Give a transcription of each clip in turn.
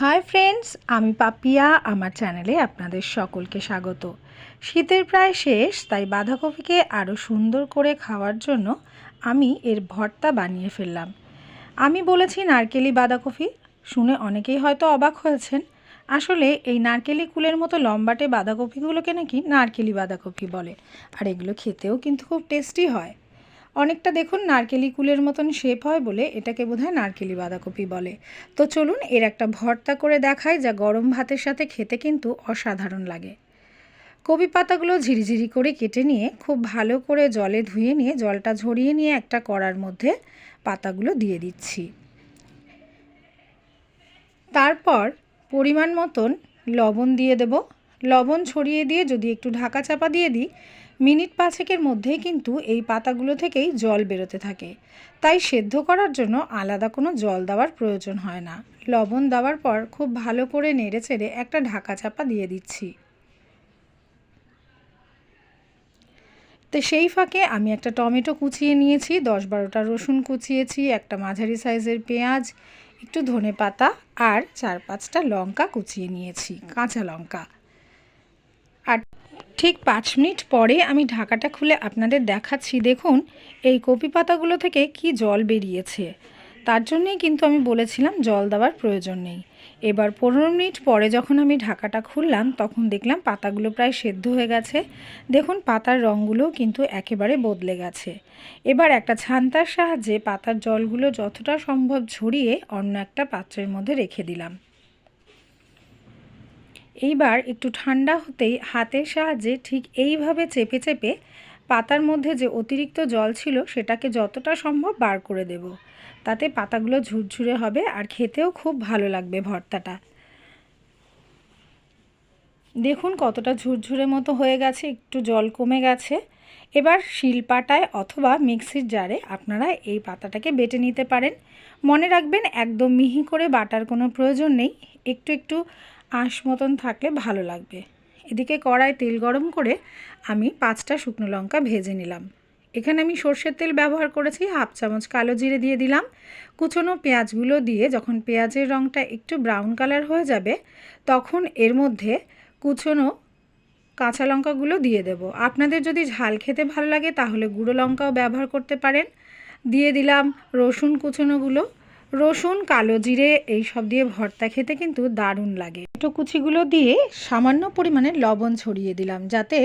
Hi friends আমি পাপিয়া, আমার চ্যানেলে আপনাদের সকলকে স্বাগত। শীতের প্রায় শেষ, তাই বাঁধাকপিকে আরও সুন্দর করে খাওয়ার জন্য আমি এর ভর্তা বানিয়ে ফেললাম। আমি বলেছি নারকেলি বাঁধাকপি, শুনে অনেকেই হয়তো অবাক হয়েছেন। আসলে এই নারকেলি কুলের মতো লম্বাটে বাঁধাকপিগুলোকে নাকি নারকেলি বাঁধাকপি বলে, আর এগুলো খেতেও কিন্তু খুব টেস্টি হয়। অনেকটা দেখুন নারকেলি কুলের মতন শেপ হয় বলে এটাকে বোধহয় নারকেলি বাঁধাকপি বলে। তো চলুন এর একটা ভর্তা করে দেখাই যা গরম ভাতের সাথে খেতে কিন্তু অসাধারণ লাগে। কপি পাতাগুলো ঝিরিঝিরি করে কেটে নিয়ে খুব ভালো করে জলে ধুয়ে নিয়ে জলটা ঝরিয়ে নিয়ে একটা কড়ার মধ্যে পাতাগুলো দিয়ে দিচ্ছি। তারপর পরিমাণ মতন লবণ দিয়ে দেব। লবণ ছড়িয়ে দিয়ে যদি একটু ঢাকা চাপা দিয়ে দিই, মিনিট পাঁচেকের মধ্যেই কিন্তু এই পাতাগুলো থেকেই জল বেরোতে থাকে। তাই সেদ্ধ করার জন্য আলাদা কোনো জল দেওয়ার প্রয়োজন হয় না। লবণ দেওয়ার পর খুব ভালো করে নেড়ে চেড়ে একটা ঢাকা চাপা দিয়ে দিচ্ছি। তো সেই ফাঁকে আমি একটা টমেটো কুচিয়ে নিয়েছি, দশ বারোটা রসুন কুচিয়েছি, একটা মাঝারি সাইজের পেঁয়াজ, একটু ধনে পাতা আর চার পাঁচটা লঙ্কা কুচিয়ে নিয়েছি, কাঁচা লঙ্কা। ঠিক পাঁচ মিনিট পরে আমি ঢাকাটা খুলে আপনাদের দেখাচ্ছি। দেখুন, এই কপি পাতাগুলো থেকে কি জল বেরিয়েছে। তার জন্যেই কিন্তু আমি বলেছিলাম জল দেওয়ার প্রয়োজন নেই। এবার পনেরো মিনিট পরে যখন আমি ঢাকাটা খুললাম, তখন দেখলাম পাতাগুলো প্রায় সেদ্ধ হয়ে গেছে। দেখুন, পাতার রঙগুলোও কিন্তু একেবারে বদলে গেছে। এবার একটা ছান্তার সাহায্যে পাতার জলগুলো যতটা সম্ভব ঝরিয়ে অন্য একটা পাত্রের মধ্যে রেখে দিলাম। এইবার একটু ঠান্ডা হতেই হাতের সাহায্যে ঠিক এইভাবে চেপে চেপে পাতার মধ্যে যে অতিরিক্ত জল ছিল সেটাকে যতটা সম্ভব বার করে দেব। তাতে পাতাগুলো ঝুরঝুরে হবে আর খেতেও খুব ভালো লাগবে ভর্তাটা। দেখুন কতটা ঝুরঝুরে মতো হয়ে গেছে, একটু জল কমে গেছে। এবার শিলপাটায় অথবা মিক্সির জারে আপনারা এই পাতাটাকে বেটে নিতে পারেন। মনে রাখবেন একদম মিহি করে বাটার কোনো প্রয়োজন নেই। একটু একটু আঁশ মতন থাকলে ভালো লাগবে। এদিকে কড়াই তেল গরম করে আমি পাঁচটা শুকনো লঙ্কা ভেজে নিলাম। এখানে আমি সর্ষের তেল ব্যবহার করেছি, হাফ চামচ কালো জিরে দিয়ে দিলাম। কুচনো পেঁয়াজগুলো দিয়ে যখন পেঁয়াজের রঙটা একটু ব্রাউন কালার হয়ে যাবে, তখন এর মধ্যে কুচনো কাঁচা লঙ্কাগুলো দিয়ে দেব। আপনাদের যদি ঝাল খেতে ভালো লাগে তাহলে গুঁড়ো লঙ্কাও ব্যবহার করতে পারেন। দিয়ে দিলাম রসুন কুচনোগুলো। রসুন, কালো জিরে এই সব দিয়ে ভর্তা খেতে কিন্তু দারুণ লাগে। ছোটো কুচিগুলো দিয়ে সামান্য পরিমাণে লবণ ছড়িয়ে দিলাম, যাতে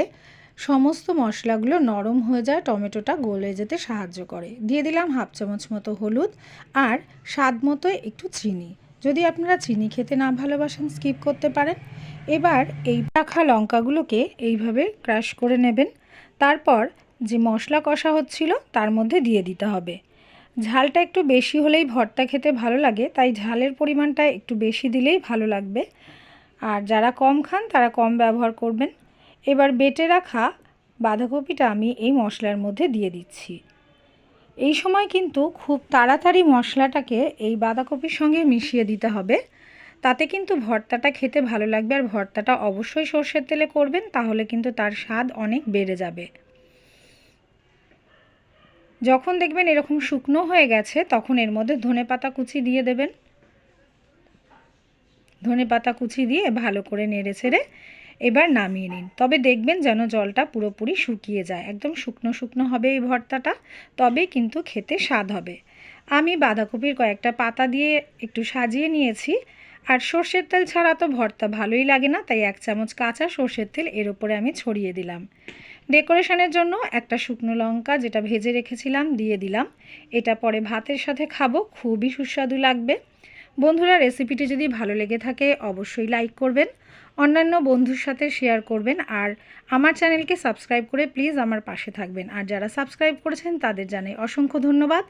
সমস্ত মশলাগুলো নরম হয়ে যায়, টমেটোটা গলে যেতে সাহায্য করে। দিয়ে দিলাম হাফ চামচ মতো হলুদ আর স্বাদ মতো একটু চিনি। যদি আপনারা চিনি খেতে না ভালোবাসেন, স্কিপ করতে পারেন। এবার এই রাখা লঙ্কাগুলোকে এইভাবে ক্রাশ করে নেবেন। তারপর যে মশলা কষা হচ্ছিল, তার মধ্যে দিয়ে দিতে হবে। ঝালটা একটু বেশি হলেই ভর্তা খেতে ভালো লাগে, তাই ঝালের পরিমাণটা একটু বেশি দিলেই ভালো লাগবে। আর যারা কম খান, তারা কম ব্যবহার করবেন। এবার বেটে রাখা বাঁধাকপিটা আমি এই মশলার মধ্যে দিয়ে দিচ্ছি। এই সময় কিন্তু খুব তাড়াতাড়ি মশলাটাকে এই বাঁধাকপির সঙ্গে মিশিয়ে দিতে হবে। তাতে কিন্তু ভর্তাটা খেতে ভালো লাগবে, আর ভর্তাটা অবশ্যই সর্ষের তেলে করবেন, তাহলে কিন্তু তার স্বাদ অনেক বেড়ে যাবে। যখন দেখবেন এরকম শুকনো হয়ে গেছে, তখন এর মধ্যে ধনে পাতা কুচি দিয়ে দেবেন। ধনে পাতা কুচি দিয়ে ভালো করে নেড়ে ছেড়ে এবার নামিয়ে নিন। তবে দেখবেন যেন জলটা পুরোপুরি শুকিয়ে যায়। একদম শুকনো শুকনো হবে এই ভর্তাটা, তবেই কিন্তু খেতে স্বাদ হবে। আমি বাঁধাকপির কয়েকটা পাতা দিয়ে একটু সাজিয়ে নিয়েছি। আর সর্ষের তেল ছাড়া তো ভর্তা ভালোই লাগে না, তাই এক চামচ কাঁচা সর্ষের তেল এর উপরে আমি ছড়িয়ে দিলাম। ডেকোরেশনের জন্য একটা শুকনো লঙ্কা যেটা ভেজে রেখেছিলাম, দিয়ে দিলাম। এটা পরে ভাতের সাথে খাব, খুবই সুস্বাদু লাগবে। বন্ধুরা, রেসিপিটি যদি ভালো লেগে থাকে, অবশ্যই লাইক করবেন, অন্যান্য বন্ধুর সাথে শেয়ার করবেন, আর আমার চ্যানেলকে সাবস্ক্রাইব করে প্লিজ আমার পাশে থাকবেন। আর যারা সাবস্ক্রাইব করেছেন, তাদের জানাই অসংখ্য ধন্যবাদ।